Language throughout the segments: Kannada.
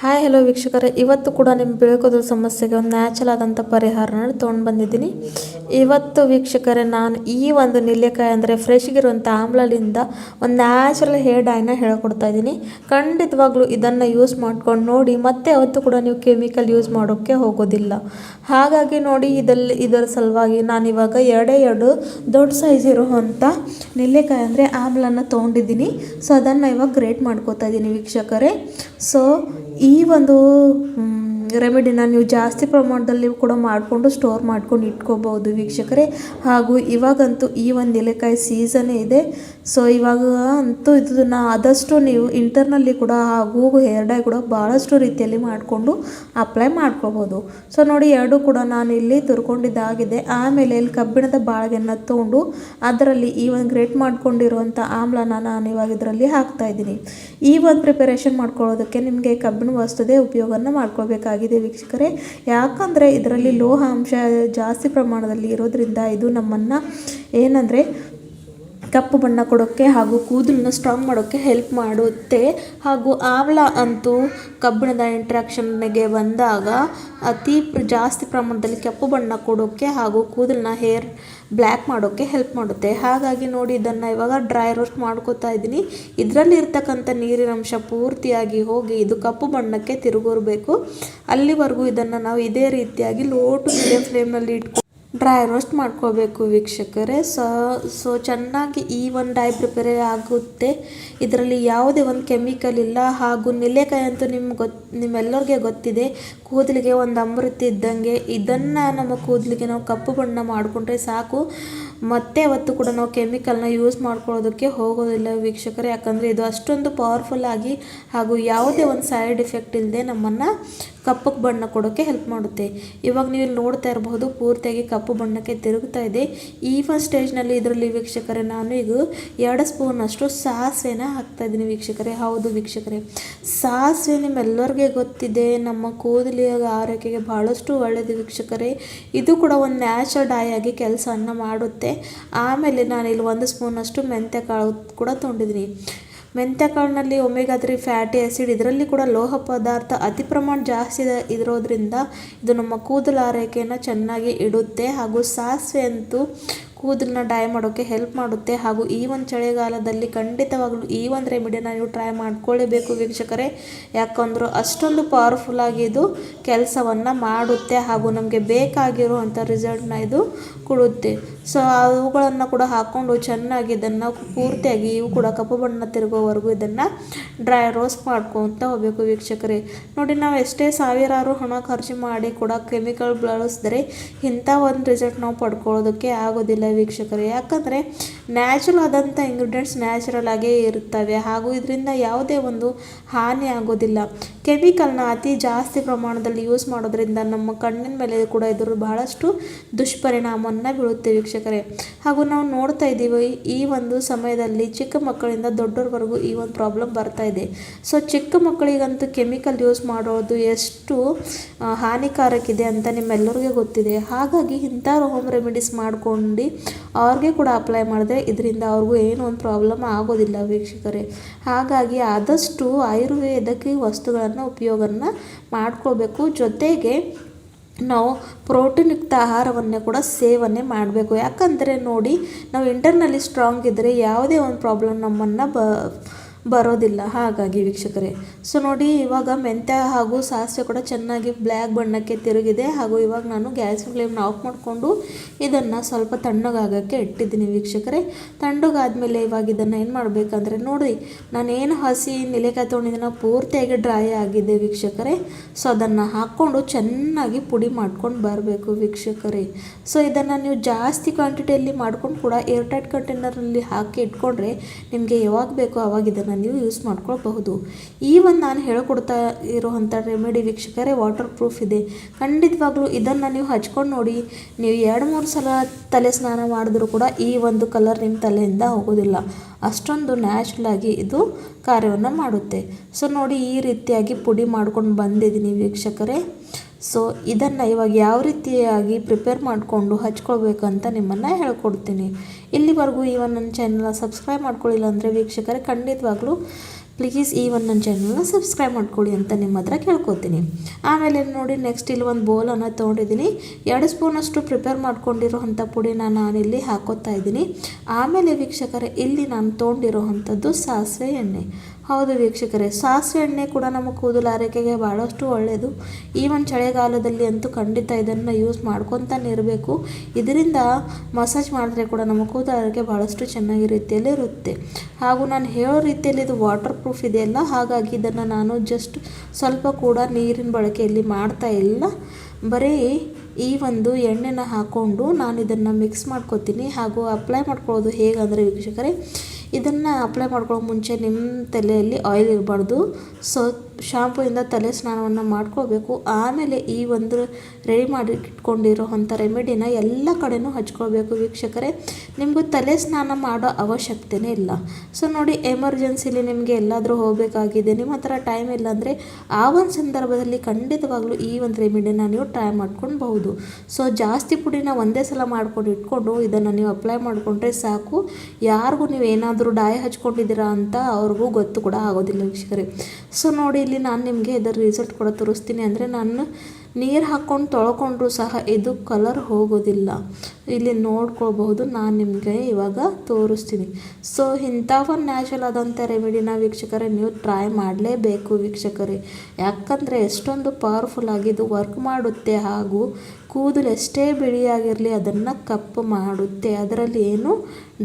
ಹಾಯ್ ಹಲೋ ವೀಕ್ಷಕರೇ. ಇವತ್ತು ಕೂಡ ನಿಮ್ಮ ಬೆಳಕೋದ್ರ ಸಮಸ್ಯೆಗೆ ಒಂದು ನ್ಯಾಚುರಲ್ ಆದಂಥ ಪರಿಹಾರನ ತೊಗೊಂಡು ಬಂದಿದ್ದೀನಿ. ಇವತ್ತು ವೀಕ್ಷಕರೇ, ನಾನು ಈ ಒಂದು ನಿಲ್ಲೆಕಾಯಿ ಅಂದರೆ ಫ್ರೆಶ್ಗಿರುವಂಥ ಆಮ್ಲದಿಂದ ಒಂದು ನ್ಯಾಚುರಲ್ ಹೇರ್ ಡೈನ ಹೇಳ್ಕೊಡ್ತಾ ಇದ್ದೀನಿ. ಖಂಡಿತವಾಗ್ಲೂ ಇದನ್ನು ಯೂಸ್ ಮಾಡ್ಕೊಂಡು ನೋಡಿ, ಮತ್ತೆ ಅವತ್ತು ಕೂಡ ನೀವು ಕೆಮಿಕಲ್ ಯೂಸ್ ಮಾಡೋಕ್ಕೆ ಹೋಗೋದಿಲ್ಲ. ಹಾಗಾಗಿ ನೋಡಿ ಇದಲ್ಲಿ ಇದರ ಸಲುವಾಗಿ ನಾನಿವಾಗ ಎರಡೇ ಎರಡು ದೊಡ್ಡ ಸೈಜ್ ಇರುವಂಥ ನಿಲ್ಲೆಕಾಯಿ ಅಂದರೆ ಆಮ್ಲನ್ನು ತೊಗೊಂಡಿದ್ದೀನಿ. ಸೊ ಅದನ್ನು ಇವಾಗ ಗ್ರೇಟ್ ಮಾಡ್ಕೋತಾ ಇದ್ದೀನಿ ವೀಕ್ಷಕರೇ. ಸೊ ಒಂದು ರೆಮಿಡಿನ ನೀವು ಜಾಸ್ತಿ ಪ್ರಮಾಣದಲ್ಲಿ ಕೂಡ ಮಾಡಿಕೊಂಡು ಸ್ಟೋರ್ ಮಾಡ್ಕೊಂಡು ಇಟ್ಕೋಬೋದು ವೀಕ್ಷಕರೇ. ಹಾಗೂ ಇವಾಗಂತೂ ಈ ಒಂದು ಎಲೆಕಾಯಿ ಸೀಸನ್ ಇದೆ. ಸೊ ಇವಾಗ ಅಂತೂ ಇದನ್ನು ಆದಷ್ಟು ನೀವು ಇಂಟರ್ನಲ್ಲಿ ಕೂಡ ಹಾಗೂ ಹೇರ್ ಡೈ ಕೂಡ ಭಾಳಷ್ಟು ರೀತಿಯಲ್ಲಿ ಮಾಡಿಕೊಂಡು ಅಪ್ಲೈ ಮಾಡ್ಕೋಬೋದು ಸೊ ನೋಡಿ ಎರಡು ಕೂಡ ನಾನು ಇಲ್ಲಿ ತುರ್ಕೊಂಡಿದ್ದಾಗಿದೆ. ಆಮೇಲೆ ಇಲ್ಲಿ ಕಬ್ಬಿಣದ ಬಾಳೆಗೆನ ತೊಗೊಂಡು ಅದರಲ್ಲಿ ಈ ಒಂದು ಗ್ರೇಟ್ ಮಾಡ್ಕೊಂಡಿರುವಂಥ ಆಮ್ಲನ ನಾನು ಇವಾಗ ಇದರಲ್ಲಿ ಹಾಕ್ತಾ ಇದ್ದೀನಿ. ಈ ಒಂದು ಪ್ರಿಪರೇಷನ್ ಮಾಡ್ಕೊಳ್ಳೋದಕ್ಕೆ ನಿಮಗೆ ಕಬ್ಬಿಣ ವಸ್ತುದೇ ಉಪಯೋಗನ ಮಾಡ್ಕೊಳ್ಬೇಕಾಗಿದೆ ವೀಕ್ಷಕರೇ. ಯಾಕಂದರೆ ಇದರಲ್ಲಿ ಲೋಹ ಅಂಶ ಜಾಸ್ತಿ ಪ್ರಮಾಣದಲ್ಲಿ ಇರೋದ್ರಿಂದ ಇದು ನಮ್ಮನ್ನು ಏನಂದರೆ ಕಪ್ಪು ಬಣ್ಣ ಕೊಡೋಕ್ಕೆ ಹಾಗೂ ಕೂದಲನ್ನ ಸ್ಟ್ರಾಂಗ್ ಮಾಡೋಕ್ಕೆ ಹೆಲ್ಪ್ ಮಾಡುತ್ತೆ. ಹಾಗೂ ಆಮ್ಲ ಅಂತೂ ಕಬ್ಬಿಣದ ಇಂಟ್ರಾಕ್ಷನ್ಗೆ ಬಂದಾಗ ಅತಿ ಜಾಸ್ತಿ ಪ್ರಮಾಣದಲ್ಲಿ ಕಪ್ಪು ಬಣ್ಣ ಕೊಡೋಕ್ಕೆ ಹಾಗೂ ಕೂದಲನ್ನ ಹೇರ್ ಬ್ಲ್ಯಾಕ್ ಮಾಡೋಕ್ಕೆ ಹೆಲ್ಪ್ ಮಾಡುತ್ತೆ. ಹಾಗಾಗಿ ನೋಡಿ ಇದನ್ನು ಇವಾಗ ಡ್ರೈ ರೋಸ್ಟ್ ಮಾಡ್ಕೋತಾ ಇದ್ದೀನಿ. ಇದರಲ್ಲಿ ಇರ್ತಕ್ಕಂಥ ನೀರಿನ ಅಂಶ ಪೂರ್ತಿಯಾಗಿ ಹೋಗಿ ಇದು ಕಪ್ಪು ಬಣ್ಣಕ್ಕೆ ತಿರುಗಿರಬೇಕು. ಅಲ್ಲಿವರೆಗೂ ಇದನ್ನು ನಾವು ಇದೇ ರೀತಿಯಾಗಿ ಲೋ ಟು ಮೀಡಿಯಂ ಫ್ಲೇಮಲ್ಲಿ ಇಟ್ಕೊಂಡು ಡ್ರೈ ರೋಸ್ಟ್ ಮಾಡ್ಕೋಬೇಕು ವೀಕ್ಷಕರೇ. ಸೊ ಸೊ ಚೆನ್ನಾಗಿ ಈ ಒಂದು ಡೈ ಪ್ರಿಪೇರ್ ಆಗುತ್ತೆ. ಇದರಲ್ಲಿ ಯಾವುದೇ ಒಂದು ಕೆಮಿಕಲ್ ಇಲ್ಲ. ಹಾಗೂ ನೆಲ್ಲಿಕಾಯಿ ಅಂತೂ ನಿಮ್ಗೆ ಗೊತ್ತು ನಿಮ್ಮೆಲ್ಲರಿಗೆ ಗೊತ್ತಿದೆ. ಕೂದಲಿಗೆ ಒಂದು ಅಮೃತ ಇದ್ದಂಗೆ ಇದನ್ನು ನಮ್ಮ ಕೂದಲಿಗೆ ನಾವು ಕಪ್ಪು ಬಣ್ಣ ಮಾಡಿಕೊಂಡ್ರೆ ಸಾಕು. ಮತ್ತೆ ಅವತ್ತು ಕೂಡ ನಾವು ಕೆಮಿಕಲ್ನ ಯೂಸ್ ಮಾಡ್ಕೊಳ್ಳೋದಕ್ಕೆ ಹೋಗೋದಿಲ್ಲ ವೀಕ್ಷಕರೇ. ಯಾಕಂದರೆ ಇದು ಅಷ್ಟೊಂದು ಪವರ್ಫುಲ್ ಆಗಿ ಹಾಗೂ ಯಾವುದೇ ಒಂದು ಸೈಡ್ ಎಫೆಕ್ಟ್ ಇಲ್ಲದೆ ನಮ್ಮನ್ನು ಕಪ್ಪಕ್ಕೆ ಬಣ್ಣ ಕೊಡೋಕ್ಕೆ ಹೆಲ್ಪ್ ಮಾಡುತ್ತೆ. ಇವಾಗ ನೀವು ಇಲ್ಲಿ ನೋಡ್ತಾ ಇರಬಹುದು, ಪೂರ್ತಿಯಾಗಿ ಕಪ್ಪು ಬಣ್ಣಕ್ಕೆ ತಿರುಗ್ತಾ ಇದೆ. ಈ ಫಸ್ಟ್ ಸ್ಟೇಜ್ನಲ್ಲಿ ಇದರಲ್ಲಿ ವೀಕ್ಷಕರೇ, ನಾನು ಈಗ ಎರಡು ಸ್ಪೂನಷ್ಟು ಸಾಸಿವೆನ ಹಾಕ್ತಾ ಇದ್ದೀನಿ ವೀಕ್ಷಕರೇ. ಹೌದು ವೀಕ್ಷಕರೇ. ಸಾಸಿವೆ ನಿಮ್ಮೆಲ್ಲರಿಗೆ ಗೊತ್ತಿದೆ, ನಮ್ಮ ಕೂದಲಿಯ ಆರೋಗ್ಯಕ್ಕೆ ಬಹಳಷ್ಟು ಒಳ್ಳೆಯದು ವೀಕ್ಷಕರೇ. ಇದು ಕೂಡ ಒಂದು ನ್ಯಾಚುರಲ್ ಡೈ ಆಗಿ ಕೆಲಸವನ್ನು ಮಾಡುತ್ತೆ. ಆಮೇಲೆ ನಾನು ಇಲ್ಲಿ ಒಂದು ಸ್ಪೂನಷ್ಟು ಮೆಂತ್ಯ ಕಾಳು ಕೂಡ ತೊಗೊಂಡಿದ್ದೀನಿ. ಮೆಂತ್ಯ ಕಾಳಿನಲ್ಲಿ ಒಮೆಗಾ ತ್ರೀ ಫ್ಯಾಟಿ ಆ್ಯಸಿಡ್ ಇದರಲ್ಲಿ ಕೂಡ ಲೋಹ ಪದಾರ್ಥ ಅತಿ ಪ್ರಮಾಣ ಜಾಸ್ತಿ ಇರೋದ್ರಿಂದ ಇದು ನಮ್ಮ ಕೂದಲು ಆರೈಕೆಯನ್ನು ಚೆನ್ನಾಗಿ ಇಡುತ್ತೆ ಹಾಗೂ ಸಾಸಿವೆ ಅಂತೂ ಕೂದಲನ್ನ ಡೈ ಮಾಡೋಕ್ಕೆ ಹೆಲ್ಪ್ ಮಾಡುತ್ತೆ ಹಾಗೂ ಈ ಒಂದು ಚಳಿಗಾಲದಲ್ಲಿ ಖಂಡಿತವಾಗಲೂ ಈ ಒಂದು ರೆಮಿಡಿನ ನೀವು ಟ್ರೈ ಮಾಡ್ಕೊಳ್ಳೇಬೇಕು ವೀಕ್ಷಕರೇ. ಯಾಕಂದ್ರೆ ಅಷ್ಟೊಂದು ಪವರ್ಫುಲ್ ಆಗಿ ಇದು ಕೆಲಸವನ್ನು ಮಾಡುತ್ತೆ ಹಾಗೂ ನಮಗೆ ಬೇಕಾಗಿರುವಂಥ ರಿಸಲ್ಟ್ನ ಇದು ಕೊಡುತ್ತೆ. ಸೊ ಅವುಗಳನ್ನು ಕೂಡ ಹಾಕ್ಕೊಂಡು ಚೆನ್ನಾಗಿ ಇದನ್ನು ಪೂರ್ತಿಯಾಗಿ ಇವು ಕೂಡ ಕಪ್ಪು ಬಣ್ಣ ತಿರುಗೋವರೆಗೂ ಇದನ್ನು ಡ್ರೈ ರೋಸ್ಟ್ ಮಾಡ್ಕೊತ ಹೋಗಬೇಕು ವೀಕ್ಷಕರೇ. ನೋಡಿ, ನಾವು ಎಷ್ಟೇ ಸಾವಿರಾರು ಹಣ ಖರ್ಚು ಮಾಡಿ ಕೂಡ ಕೆಮಿಕಲ್ ಬಳಸಿದ್ರೆ ಇಂಥ ಒಂದು ರಿಸಲ್ಟ್ ನಾವು ಪಡ್ಕೊಳ್ಳೋದಕ್ಕೆ ಆಗೋದಿಲ್ಲ ವೀಕ್ಷಕರೇ. ಯಾಕಂದರೆ ನ್ಯಾಚುರಲ್ ಆದಂಥ ಇಂಗ್ರೀಡಿಯೆಂಟ್ಸ್ ನ್ಯಾಚುರಲ್ ಆಗೇ ಇರುತ್ತವೆ. ಹಾಗೂ ಇದರಿಂದ ಯಾವುದೇ ಒಂದು ಹಾನಿ ಆಗೋದಿಲ್ಲ. ಕೆಮಿಕಲ್ನ ಅತಿ ಜಾಸ್ತಿ ಪ್ರಮಾಣದಲ್ಲಿ ಯೂಸ್ ಮಾಡೋದ್ರಿಂದ ನಮ್ಮ ಕಣ್ಣಿನ ಮೇಲೆ ಕೂಡ ಇದರ ಬಹಳಷ್ಟು ದುಷ್ಪರಿಣಾಮವನ್ನು ಬೀಳುತ್ತೆ ವೀಕ್ಷಕರೇ. ಹಾಗೂ ನಾವು ನೋಡ್ತಾ ಇದ್ದೀವಿ, ಈ ಒಂದು ಸಮಯದಲ್ಲಿ ಚಿಕ್ಕ ಮಕ್ಕಳಿಂದ ದೊಡ್ಡವ್ರವರೆಗೂ ಈ ಒಂದು ಪ್ರಾಬ್ಲಮ್ ಬರ್ತಾ ಇದೆ. ಸೊ ಚಿಕ್ಕ ಮಕ್ಕಳಿಗಂತೂ ಕೆಮಿಕಲ್ ಯೂಸ್ ಮಾಡೋದು ಎಷ್ಟು ಹಾನಿಕಾರಕ ಇದೆ ಅಂತ ನಿಮ್ಮೆಲ್ಲರಿಗೂ ಗೊತ್ತಿದೆ. ಹಾಗಾಗಿ ಇಂಥ ಹೋಮ್ ರೆಮಿಡೀಸ್ ಮಾಡ್ಕೊಂಡು ಅವ್ರಿಗೆ ಕೂಡ ಅಪ್ಲೈ ಮಾಡಿದ್ರೆ ಇದರಿಂದ ಅವ್ರಿಗೂ ಏನೂ ಒಂದು ಪ್ರಾಬ್ಲಮ್ ಆಗೋದಿಲ್ಲ ವೀಕ್ಷಕರೇ. ಹಾಗಾಗಿ ಆದಷ್ಟು ಆಯುರ್ವೇದಕ್ಕೆ ವಸ್ತುಗಳನ್ನು ಉಪಯೋಗನ ಮಾಡ್ಕೋಬೇಕು ಜೊತೆಗೆ ನಾವು ಪ್ರೋಟೀನ್ ಯುಕ್ತ ಆಹಾರವನ್ನೇ ಕೂಡ ಸೇವನೆ ಮಾಡಬೇಕು. ಯಾಕಂದರೆ ನೋಡಿ, ನಾವು ಇಂಟರ್ನಲ್ಲಿ ಸ್ಟ್ರಾಂಗ್ ಇದ್ದರೆ ಯಾವುದೇ ಒಂದು ಪ್ರಾಬ್ಲಮ್ ನಮ್ಮನ್ನು ಬ ಬರೋದಿಲ್ಲ. ಹಾಗಾಗಿ ವೀಕ್ಷಕರೇ, ಸೊ ನೋಡಿ ಇವಾಗ ಮೆಂತ್ಯ ಹಾಗೂ ಸಾಸಿವೆ ಕೂಡ ಚೆನ್ನಾಗಿ ಬ್ಲ್ಯಾಕ್ ಬಣ್ಣಕ್ಕೆ ತಿರುಗಿದೆ. ಹಾಗೂ ಇವಾಗ ನಾನು ಗ್ಯಾಸ್ ಫ್ಲೇಮ್ನ ಆಫ್ ಮಾಡಿಕೊಂಡು ಇದನ್ನು ಸ್ವಲ್ಪ ತಣ್ಣಗಾಗೋಕ್ಕೆ ಇಟ್ಟಿದ್ದೀನಿ ವೀಕ್ಷಕರೇ. ತಣ್ಣಗಾದಮೇಲೆ ಇವಾಗ ಇದನ್ನು ಏನು ಮಾಡಬೇಕಂದ್ರೆ ನೋಡಿ, ನಾನೇನು ಹಸಿ ನೆಲೆಕಾಯಿ ತೊಗೊಂಡಿದ್ದೀನೋ ಪೂರ್ತಿಯಾಗಿ ಡ್ರೈ ಆಗಿದೆ ವೀಕ್ಷಕರೇ. ಸೊ ಅದನ್ನು ಹಾಕ್ಕೊಂಡು ಚೆನ್ನಾಗಿ ಪುಡಿ ಮಾಡ್ಕೊಂಡು ಬರಬೇಕು ವೀಕ್ಷಕರೇ. ಸೊ ಇದನ್ನು ನೀವು ಜಾಸ್ತಿ ಕ್ವಾಂಟಿಟಿಯಲ್ಲಿ ಮಾಡ್ಕೊಂಡು ಕೂಡ ಏರ್ಟೈಟ್ ಕಂಟೈನರಲ್ಲಿ ಹಾಕಿ ಇಟ್ಕೊಂಡ್ರೆ ನಿಮಗೆ ಯಾವಾಗ ಬೇಕೋ ಅವಾಗ ಇದನ್ನು ನೀವು ಯೂಸ್ ಮಾಡ್ಕೊಳ್ಬಹುದು. ಈ ಒಂದು ನಾನು ಹೇಳ್ಕೊಡ್ತಾ ಇರುವಂಥ ರೆಮಿಡಿ ವೀಕ್ಷಕರೇ ವಾಟರ್ ಪ್ರೂಫ್ ಇದೆ. ಖಂಡಿತವಾಗ್ಲೂ ಇದನ್ನು ನೀವು ಹಚ್ಕೊಂಡು ನೋಡಿ, ನೀವು ಎರಡು ಮೂರು ಸಲ ತಲೆ ಸ್ನಾನ ಮಾಡಿದ್ರೂ ಕೂಡ ಈ ಒಂದು ಕಲರ್ ನಿಮ್ಮ ತಲೆಯಿಂದ ಹೋಗೋದಿಲ್ಲ. ಅಷ್ಟೊಂದು ನ್ಯಾಚುರಲ್ ಆಗಿ ಇದು ಕಾರ್ಯವನ್ನು ಮಾಡುತ್ತೆ. ಸೊ ನೋಡಿ ಈ ರೀತಿಯಾಗಿ ಪುಡಿ ಮಾಡ್ಕೊಂಡು ಬಂದಿದ್ದೀನಿ ವೀಕ್ಷಕರೇ. ಸೊ ಇದನ್ನು ಇವಾಗ ಯಾವ ರೀತಿಯಾಗಿ ಪ್ರಿಪೇರ್ ಮಾಡಿಕೊಂಡು ಹಚ್ಕೊಳ್ಬೇಕಂತ ನಿಮ್ಮನ್ನು ಹೇಳ್ಕೊಡ್ತೀನಿ. ಇಲ್ಲಿವರೆಗೂ ಈ ಒಂದು ನನ್ನ ಚಾನಲ್ನ ಸಬ್ಸ್ಕ್ರೈಬ್ ಮಾಡ್ಕೊಳ್ಳಿಲ್ಲ ಅಂದರೆ ವೀಕ್ಷಕರೇ ಖಂಡಿತವಾಗ್ಲೂ ಪ್ಲೀಸ್ ಈ ಒಂದು ನನ್ನ ಚಾನಲ್ನ ಸಬ್ಸ್ಕ್ರೈಬ್ ಮಾಡ್ಕೊಳ್ಳಿ ಅಂತ ನಿಮ್ಮ ಹತ್ರ ಕೇಳ್ಕೊತೀನಿ. ಆಮೇಲೆ ನೋಡಿ ನೆಕ್ಸ್ಟ್ ಇಲ್ಲಿ ಒಂದು ಬೌಲನ್ನು ತೊಗೊಂಡಿದ್ದೀನಿ. ಎರಡು ಸ್ಪೂನಷ್ಟು ಪ್ರಿಪೇರ್ ಮಾಡ್ಕೊಂಡಿರೋ ಅಂಥ ಪುಡಿನ ನಾನಿಲ್ಲಿ ಹಾಕೋತಾ ಇದ್ದೀನಿ. ಆಮೇಲೆ ವೀಕ್ಷಕರೇ, ಇಲ್ಲಿ ನಾನು ತೊಗೊಂಡಿರೋ ಅಂಥದ್ದು ಸಾಸಿವೆ ಎಣ್ಣೆ. ಹೌದು ವೀಕ್ಷಕರೇ, ಸಾಸಿವೆ ಎಣ್ಣೆ ಕೂಡ ನಮ್ಮ ಕೂದಲು ಆರೈಕೆಗೆ ಭಾಳಷ್ಟು ಒಳ್ಳೆಯದು ಈ ಒಂದು ಚಳಿಗಾಲದಲ್ಲಿ ಅಂತೂ ಖಂಡಿತ ಇದನ್ನು ಯೂಸ್ ಮಾಡ್ಕೊತಾನೆ ಇರಬೇಕು. ಇದರಿಂದ ಮಸಾಜ್ ಮಾಡಿದ್ರೆ ಕೂಡ ನಮ್ಮ ಕೂದಲು ಆರೈಕೆ ಭಾಳಷ್ಟು ಚೆನ್ನಾಗಿ ರೀತಿಯಲ್ಲಿ ಇರುತ್ತೆ. ಹಾಗೂ ನಾನು ಹೇಳೋ ರೀತಿಯಲ್ಲಿ ಇದು ವಾಟರ್ ಪ್ರೂಫ್ ಇದೆಯಲ್ಲ, ಹಾಗಾಗಿ ಇದನ್ನು ನಾನು ಜಸ್ಟ್ ಸ್ವಲ್ಪ ಕೂಡ ನೀರಿನ ಬಳಕೆಯಲ್ಲಿ ಮಾಡ್ತಾ ಇಲ್ಲ. ಬರೀ ಈ ಒಂದು ಎಣ್ಣೆನ ಹಾಕ್ಕೊಂಡು ನಾನು ಇದನ್ನು ಮಿಕ್ಸ್ ಮಾಡ್ಕೋತೀನಿ. ಹಾಗೂ ಅಪ್ಲೈ ಮಾಡ್ಕೊಳ್ಳೋದು ಹೇಗಂದರೆ ವೀಕ್ಷಕರೇ ಇದನ್ನು ಅಪ್ಲೈ ಮಾಡ್ಕೊಳ್ಳೋ ಮುಂಚೆ ನಿಮ್ಮ ತಲೆಯಲ್ಲಿ ಆಯಿಲ್ ಇರಬಾರ್ದು. ಸೊ ಶಾಂಪೂಯಿಂದ ತಲೆ ಸ್ನಾನವನ್ನು ಮಾಡ್ಕೋಬೇಕು. ಆಮೇಲೆ ಈ ಒಂದು ರೆಡಿ ಮಾಡಿ ಇಟ್ಕೊಂಡಿರೋ ಅಂಥ ರೆಮಿಡಿನ ಎಲ್ಲ ಕಡೆನೂ ಹಚ್ಕೋಬೇಕು ವೀಕ್ಷಕರೇ. ನಿಮಗೂ ತಲೆ ಸ್ನಾನ ಮಾಡೋ ಅವಶ್ಯಕತೆನೇ ಇಲ್ಲ. ಸೊ ನೋಡಿ ಎಮರ್ಜೆನ್ಸಿಲಿ ನಿಮಗೆ ಎಲ್ಲಾದರೂ ಹೋಗಬೇಕಾಗಿದೆ. ನಿಮ್ಮ ಹತ್ರ ಟೈಮ್ ಇಲ್ಲ ಅಂದರೆ ಆ ಒಂದು ಸಂದರ್ಭದಲ್ಲಿ ಖಂಡಿತವಾಗ್ಲೂ ಈ ಒಂದು ರೆಮಿಡಿನ ನೀವು ಟ್ರೈ ಮಾಡ್ಕೊಳ್ಬಹುದು. ಸೊ ಜಾಸ್ತಿ ಪುಡಿನ ಒಂದೇ ಸಲ ಮಾಡ್ಕೊಂಡು ಇಟ್ಕೊಂಡು ಇದನ್ನು ನೀವು ಅಪ್ಲೈ ಮಾಡಿಕೊಂಡ್ರೆ ಸಾಕು. ಯಾರಿಗೂ ನೀವು ಏನಾದರೂ ಡಾಯ ಹಚ್ಕೊಂಡಿದ್ದೀರಾ ಅಂತ ಅವ್ರಿಗೂ ಗೊತ್ತು ಕೂಡ ಆಗೋದಿಲ್ಲ ವೀಕ್ಷಕರೇ. ಸೊ ನೋಡಿ ಇಲ್ಲಿ ನಾನು ನಿಮಗೆ ಇದರ ರಿಸಲ್ಟ್ ಕೂಡ ತೋರಿಸ್ತೀನಿ. ಅಂದರೆ ನಾನು ನೀರು ಹಾಕ್ಕೊಂಡು ತೊಳ್ಕೊಂಡ್ರೂ ಸಹ ಇದು ಕಲರ್ ಹೋಗೋದಿಲ್ಲ. ಇಲ್ಲಿ ನೋಡ್ಕೋಬಹುದು ನಾನು ನಿಮಗೆ ಇವಾಗ ತೋರಿಸ್ತೀನಿ. ಸೊ ಇಂಥ ಒಂದು ನ್ಯಾಚುರಲ್ ಆದಂಥ ರೆಮಿಡಿನ ವೀಕ್ಷಕರೇ, ನೀವು ಟ್ರೈ ಮಾಡಲೇಬೇಕು ವೀಕ್ಷಕರೇ. ಯಾಕಂದರೆ ಎಷ್ಟೊಂದು ಪವರ್ಫುಲ್ ಆಗಿದ್ದು ವರ್ಕ್ ಮಾಡುತ್ತೆ ಹಾಗೂ ಕೂದಲು ಎಷ್ಟೇ ಬಿಳಿಯಾಗಿರಲಿ ಅದನ್ನು ಕಪ್ಪು ಮಾಡುತ್ತೆ. ಅದರಲ್ಲಿ ಏನು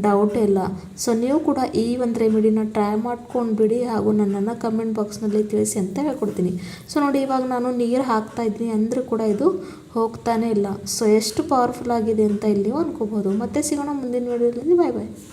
ಡೌಟ್ ಇಲ್ಲ. ಸೊ ನೀವು ಕೂಡ ಈ ಒಂದು ರೆಮಿಡಿನ ಟ್ರೈ ಮಾಡ್ಕೊಂಡು ಬಿಡಿ ಹಾಗೂ ನನ್ನನ್ನು ಕಮೆಂಟ್ ಬಾಕ್ಸ್ನಲ್ಲಿ ತಿಳಿಸಿ ಅಂತ ಹೇಳ್ಕೊಡ್ತೀನಿ. ಸೊ ನೋಡಿ ಇವಾಗ ನಾನು ನೀರು ಹಾಕ್ತಾ ಇದ್ದೀನಿ. ಅಂದರೂ ಕೂಡ ಇದು ಹೋಗ್ತಾನೆ ಇಲ್ಲ. ಸೊ ಎಷ್ಟು ಪವರ್ಫುಲ್ ಆಗಿದೆ ಅಂತ ಇಲ್ಲಿ ಅನ್ಕೋಬೋದು ಮತ್ತೆ ಸಿಗೋಣ ಮುಂದಿನ ವಿಡಿಯೋದಲ್ಲಿ ಬಾಯ್ ಬಾಯ್